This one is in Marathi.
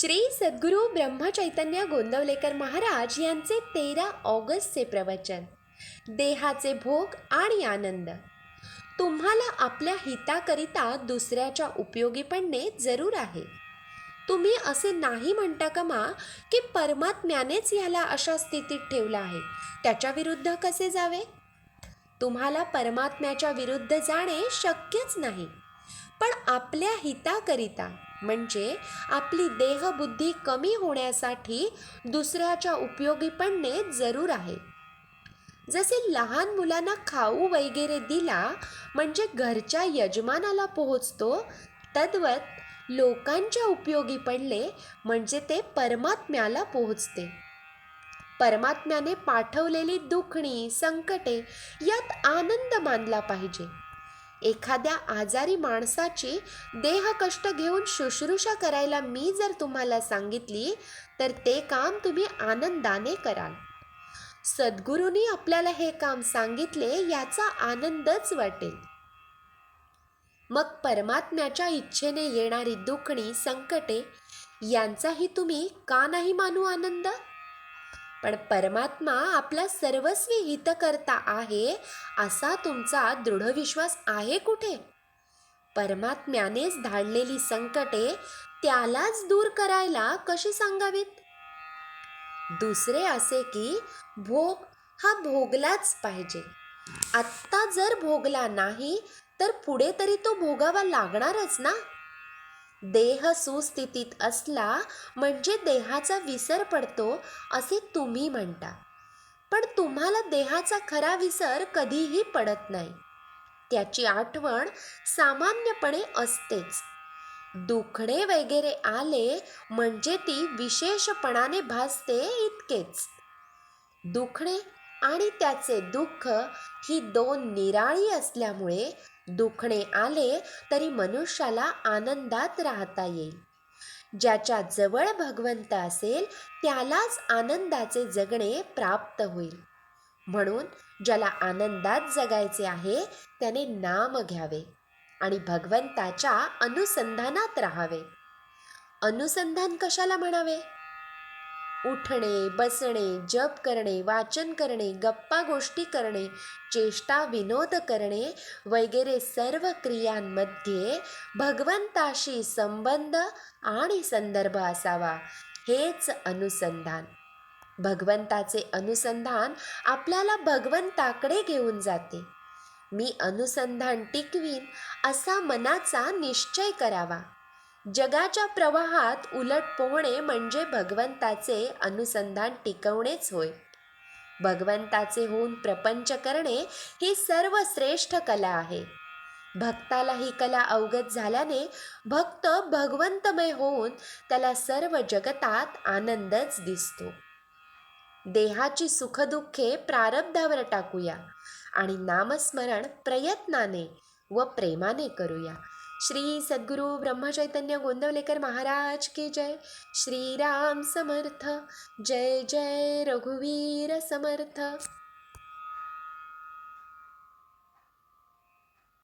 श्री सद्गुरू ब्रह्मचैतन्य गोंदवलेकर महाराज यांचे तेरा ऑगस्टचे प्रवचन. देहाचे भोग आणि आनंद. तुम्हाला आपल्या हिताकरिता दुसऱ्याच्या उपयोगी पडणे जरूर आहे. तुम्ही असे नाही म्हणता कमा की परमात्म्यानेच ह्याला अशा स्थितीत ठेवलं आहे. त्याच्या विरुद्ध कसे जावे? तुम्हाला परमात्म्याच्या विरुद्ध जाणे शक्यच नाही. पण आपल्या हिताकरिता म्हणजे आपली देहबुद्धी कमी होण्यासाठी दुसऱ्याच्या उपयोगी पडणे जरूर आहे. जसे लहान मुलांना खाऊ वगैरे दिला म्हणजे घरच्या यजमानाला पोहोचतो तद्वत लोकांच्या उपयोगी पडले म्हणजे ते परमात्म्याला पोहोचते. परमात्म्याने पाठवलेली दुखणी संकटे यात आनंद मानला पाहिजे. एखाद्या आजारी माणसाची देह कष्ट घेऊन शुश्रूषा करायला मी जर तुम्हाला सांगितली तर ते काम तुम्ही आनंदाने कराल. सद्गुरूंनी आपल्याला हे काम सांगितले याचा आनंदच वाटेल. मग परमात्म्याच्या इच्छेने येणारी दुखणी संकटे यांचाही तुम्ही का नाही मानू आनंद? पण परमात्मा आपला सर्वस्वी हितकर्ता आहे असा तुमचा दृढ विश्वास आहे कुठे? परमात्म्यानेच धाडलेली संकटे त्यालाच दूर करायला कशी सांगावीत? दुसरे असे की भोग हा भोगलाच पाहिजे. आत्ता जर भोगला नाही तर पुढे तरी तो भोगावा लागणारच ना? देह सुस्थितीत असला म्हणजे देहाचा विसर पडतो असे तुम्ही म्हणता. पण तुम्हाला देहाचा खरा विसर कधीही पडत नाही. त्याची आठवण सामान्यपणे असतेच. दुखणे वगैरे आले म्हणजे ती विशेषपणाने भासते इतकेच. दुखणे आणि त्याचे दुःख ही दोन निराळी असल्यामुळे दुखणे आले तरी मनुष्याला आनंदात राहता येईल. ज्याच्या जवळ भगवंत असेल त्यालाच आनंदाचे जगणे प्राप्त होईल. म्हणून ज्याला आनंदात जगायचे आहे त्याने नाम घ्यावे आणि भगवंताच्या अनुसंधानात राहावे. अनुसंधान कशाला म्हणावे? उठणे बसणे जप करणे वाचन करणे गप्पा गोष्टी करणे चेष्टा विनोद करणे वगैरे सर्व क्रियांमध्ये भगवंताशी संबंध आणि संदर्भ असावा. हेच अनुसंधान. भगवंताचे अनुसंधान आपल्याला भगवंताकडे घेऊन जाते. मी अनुसंधान टिकवीन असा मनाचा निश्चय करावा. जगाच्या प्रवाहात उलट पोहणे म्हणजे भगवंताचे अनुसंधान टिकवणेच होय. भगवंताचे होऊन प्रपंच करणे ही सर्वश्रेष्ठ कला आहे. भक्ताला ही कला अवगत झाल्याने भक्त भगवंतमय होऊन त्याला सर्व जगतात आनंदच दिसतो. देहाची सुखदुःखे प्रारब्धावर टाकूया आणि नामस्मरण प्रयत्नाने व प्रेमाने करूया. श्री सद्गुरू ब्रह्मचैतन्य गोंदवलेकर महाराज की जय. श्रीराम समर्थ. जय जय रघुवीर समर्थ.